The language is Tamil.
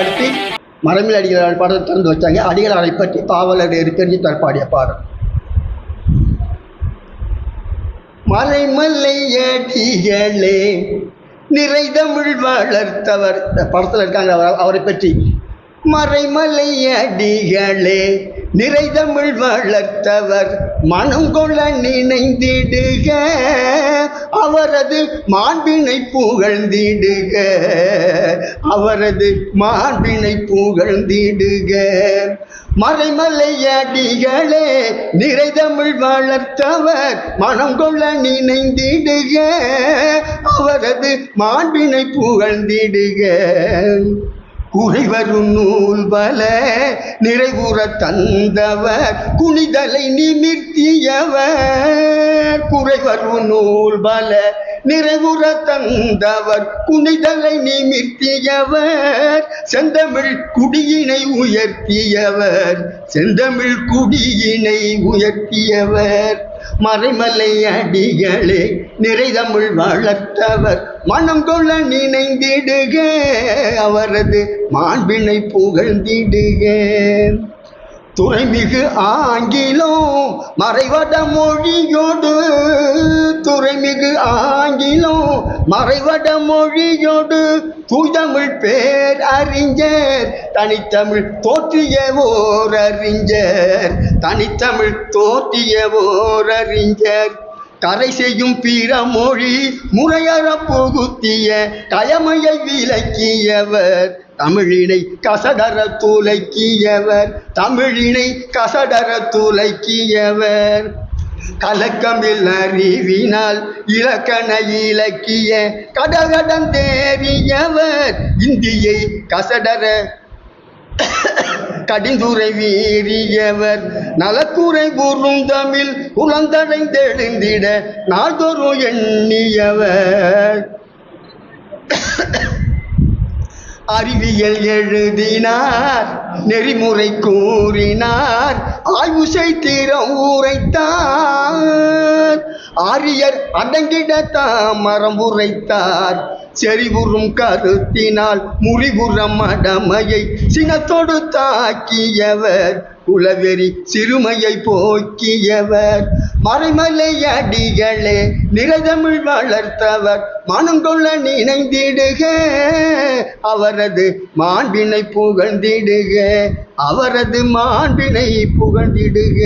அடுத்து மரமில் அடிகளார் பாடத்தை திறந்து வச்சாங்க. அடிகளாரை பற்றி பாவலர் பெரிய தற்பாடிய பாடல். மலைமல்லை ஏடிகளே நிறை தமிழ் வளர்த்தவர். படத்தில் இருக்காங்க. அவர் அவரை பற்றி மறைமலை அடிகளே நிறை தமிழ் வளர்த்தவர் மனம் கொள்ள நினைந்திடுக. அவரது மாண்பினை புகழ்ந்திடுக. அவரது மாண்பினை புகழ்ந்திடுக. மறைமலை அடிகளே நிறை தமிழ் வளர்த்தவர் மனம் கொள்ள நினைந்திடுக. அவரது மாண்பினை புகழ்ந்திடுக. குறைவரும் நூல் பல நிறைவுற தந்தவர் குனிதலை நிமிர்த்தியவர். குறைவரும் நூல் பல நிறைவுற தந்தவர் குனிதலை நிமிர்த்தியவர். செந்தமிழ் குடியினை உயர்த்தியவர் செந்தமிழ் குடியினை உயர்த்தியவர். மறைமலை அடிகளே நிறைதமிழ் வளர்த்தவர். மனம் கொள்ள நினைந்திடுக அவரது மாண்பினை புகழ்ந்திடுக. துறைமிகு ஆங்கிலம் மறைவட மொழியோடு துறைமிகு ஆங்கிலம் மறைவட மொழியோடு தூதமிழ் பேர் அறிஞர். தனித்தமிழ் தோற்றிய ஓர் அறிஞர். தனித்தமிழ் தோற்றிய ஓர் அறிஞர். கரை செய்யும் பிற மொழி முறையற புகுத்திய கயமையை விளக்கியவர். தமிழினை கசடர துலக்கியவர் தமிழினை கசடர துலக்கியவர் கலக்கமில் அறிவினால் இலக்கண இலக்கிய கடகடம் தேறியவர் இந்தியை கசடர கடிந்துரை வீரியவர் நலக்குறை கூறும் தமிழ் குழந்தடைந்தெழுந்திட நாள்தோறும் எண்ணியவர். அறிவியல் எழுதினார் நெறிமுறை கூறினார் ஆய்வு செய்திரம் உரைத்தார் ஆரியர் அடங்கிட தாமரம் உரைத்தார். செறிவுறும் கருத்தினால் முறிவுறம் அடமையை சினத்தோடு தாக்கியவர். குலவெறி சிறுமையை போக்கியவர். மறைமலை அடிகளே நிறதமிழ் வளர்த்தவர். மனங்கொள்ள நினைந்திடுக அவரது மாண்பினை புகழ்ந்திடுக அவரது மாண்பினை புகழ்ந்திடுக.